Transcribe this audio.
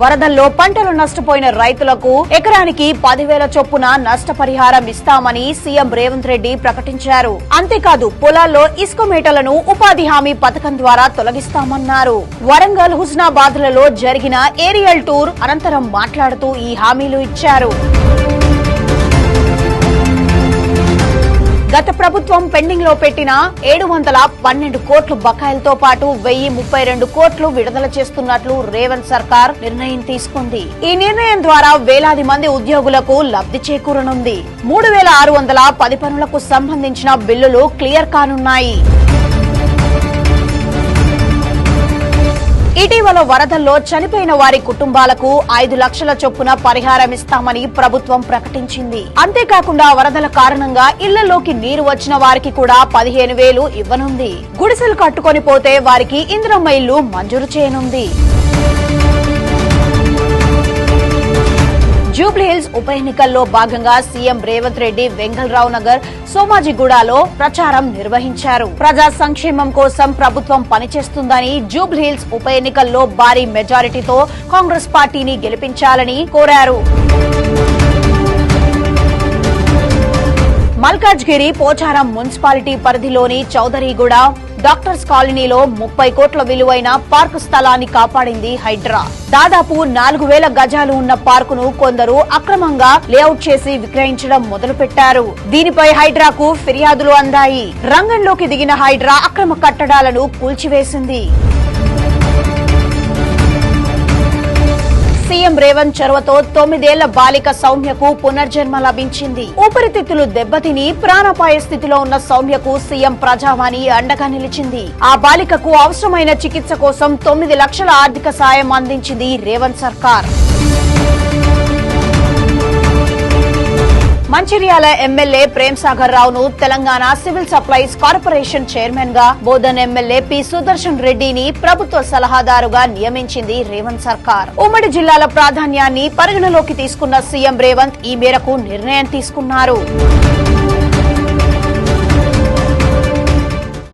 వరదల్లో పంటలు నష్టపోయిన రైతులకు ఎకరానికి పదివేల చొప్పున నష్టపరిహారం ఇస్తామని సీఎం రేవంత్ రెడ్డి ప్రకటించారు. అంతేకాదు పొలాల్లో ఇసుక మేటలను ఉపాధి హామీ పథకం ద్వారా తొలగిస్తామన్నారు. వరంగల్ హుస్నాబాద్లలో జరిగిన ఏరియల్ టూర్ అనంతరం మాట్లాడుతూ ఈ హామీలు ఇచ్చారు. గత ప్రభుత్వం పెండింగ్లో పెట్టిన ఏడు వందల పన్నెండు కోట్లు బకాయిలతో పాటు వెయ్యి ముప్పై రెండు కోట్లు విడుదల చేస్తున్నట్లు రేవంత్ సర్కార్ నిర్ణయం తీసుకుంది. ఈ నిర్ణయం ద్వారా వేలాది మంది ఉద్యోగులకు లబ్ధి చేకూరనుంది. మూడు వేల ఆరు వందల పది పనులకు సంబంధించిన బిల్లులు క్లియర్ కానున్నాయి. ఇటీవల వరదల్లో చనిపోయిన వారి కుటుంబాలకు ఐదు లక్షల చొప్పున పరిహారం ఇస్తామని ప్రభుత్వం ప్రకటించింది. అంతేకాకుండా వరదల కారణంగా ఇళ్ళలోకి నీరు వచ్చిన వారికి కూడా పదిహేను వేలు ఇవ్వనుంది. గుడిసెలు కట్టుకొని పోతే వారికి ఇందిరమ్మ ఇల్లు మంజూరు చేయనుంది. ఉప ఎన్నికల్లో భాగంగా సీఎం రేవంత్ రెడ్డి వెంగళరావు నగర్ సోమాజిగూడలో ప్రచారం నిర్వహించారు. ప్రజా సంక్షేమం కోసం ప్రభుత్వం పనిచేస్తుందని జూబ్లీహిల్స్ ఉప ఎన్నికల్లో భారీ మెజారిటీతో కాంగ్రెస్ పార్టీని గెలిపించాలని కోరారు. మల్కాజ్గిరి పోచారం మున్సిపాలిటీ పరిధిలోని చౌదరిగూడ డాక్టర్స్ కాలనీలో ముప్పై కోట్ల విలువైన పార్కు స్థలాన్ని కాపాడింది హైడ్రా. దాదాపు నాలుగు వేల గజాలు ఉన్న పార్కును కొందరు అక్రమంగా లేఅవుట్ చేసి విక్రయించడం మొదలుపెట్టారు. దీనిపై హైడ్రాకు ఫిర్యాదులు అందాయి. రంగంలోకి దిగిన హైడ్రా అక్రమ కట్టడాలను కూల్చివేసింది. రేవంత్ చొరవతో తొమ్మిదేళ్ళ బాలిక సౌమ్యకు పునర్జన్మ లభించింది. ఊపిరితిత్తులు దెబ్బతిని ప్రాణాపాయ స్థితిలో ఉన్న సౌమ్యకు సీఎం ప్రజావాణి అండగా నిలిచింది. ఆ బాలికకు అవసరమైన చికిత్స కోసం తొమ్మిది లక్షల ఆర్థిక సాయం అందించింది రేవంత్ సర్కార్. మంచిర్యాల ఎమ్మెల్యే ప్రేమ్ సాగర్ రావును తెలంగాణ సివిల్ సప్లైస్ కార్పొరేషన్ చైర్మన్గా బోధన్ ఎమ్మెల్యే పి సుదర్శన్ రెడ్డిని ప్రభుత్వ సలహాదారుగా నియమించింది రేవంత్ సర్కార్. ఉమ్మడి జిల్లాల ప్రాధాన్యాన్ని పరిగణలోకి తీసుకున్న సీఎం రేవంత్ ఈ మేరకు నిర్ణయం తీసుకున్నారు.